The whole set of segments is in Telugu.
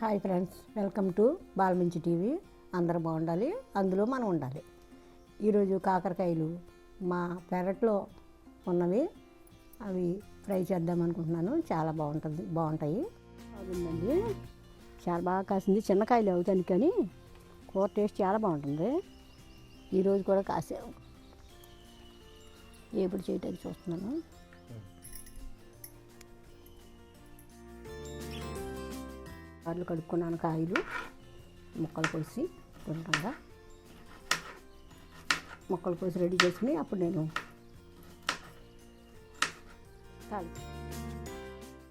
Hi friends welcome to Balminchi TV. అందరూ బాగుండాలి అందులో మనం ఉండాలి. ఈరోజు కాకరకాయలు మా పెరట్లో ఉన్నవి అవి ఫ్రై చేద్దాం అనుకుంటున్నాను. చాలా బాగుంటుంది బాగుంటాయి. బాగుందండి. చాలా బాగా కాసింది. చిన్న కాయలు అవుతాను కానీ కూర టేస్ట్ చాలా బాగుంటుంది. ఈరోజు కూడా కాసే. ఎప్పుడు చేయటానికి చూస్తున్నాను. సార్లు కడుక్కున్నాను కాయలు. ముక్కలు కోసి గుండ్రంగా ముక్కలు కోసి రెడీ చేసుకుని అప్పుడు నేను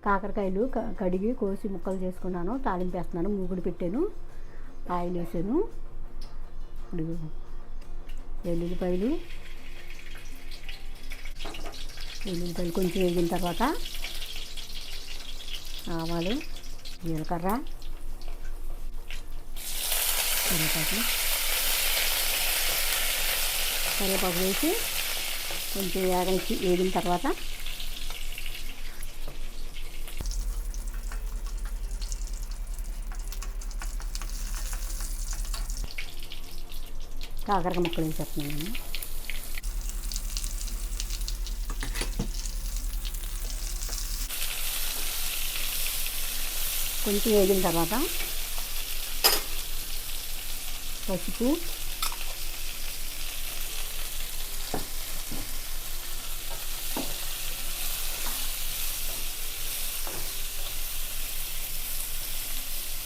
కాకరకాయలు క- కడిగి కోసి ముక్కలు చేసుకున్నాను. తాలింపు వేస్తున్నాను మూగుడు పెట్టాను. ఆయిల్ వేసాను ఇప్పుడు వెల్లుల్లిపాయలు. వెల్లుల్లిపాయలు కొంచెం వేగిన తర్వాత ఆవాలు జీలకర్ర కరివేపాకు. కరివేపాకు వేసి కొంచెం వేగనిచ్చి వేగిన తర్వాత కాకరక ముక్కలు వేసేస్తున్నాను కొంచెం వేగిన తర్వాత పసుపు.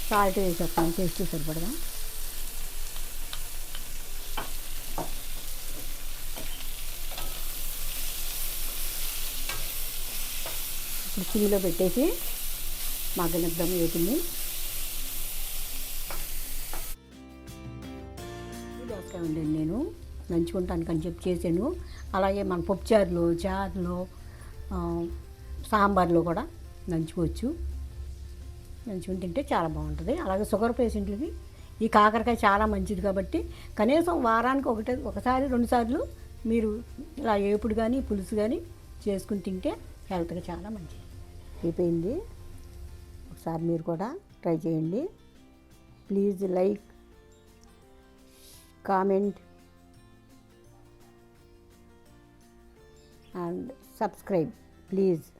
సాల్ట్ వేసేస్తాం టేస్ట్ సరిపడదా? ఇప్పుడు సిమ్లో పెట్టేసి మగ్గనిద్దాం వేటిని దోసకాయ ఉండండి నేను. నంచుకుంటాను అని చెప్పి చేశాను. అలాగే మన పప్పుచారులో చారులో సాంబార్లో కూడా నంచుకోవచ్చు నంచుకుని తింటే చాలా బాగుంటుంది. అలాగే షుగర్ పేషెంట్లకి ఈ కాకరకాయ చాలా మంచిది కాబట్టి కనీసం వారానికి ఒకటే ఒకసారి రెండుసార్లు మీరు ఇలా ఏపుడు కానీ పులుసు కానీ చేసుకుని తింటే హెల్త్గా చాలా మంచిది. అయిపోయింది. ఒకసారి మీరు కూడా ట్రై చేయండి. Please like comment and subscribe please.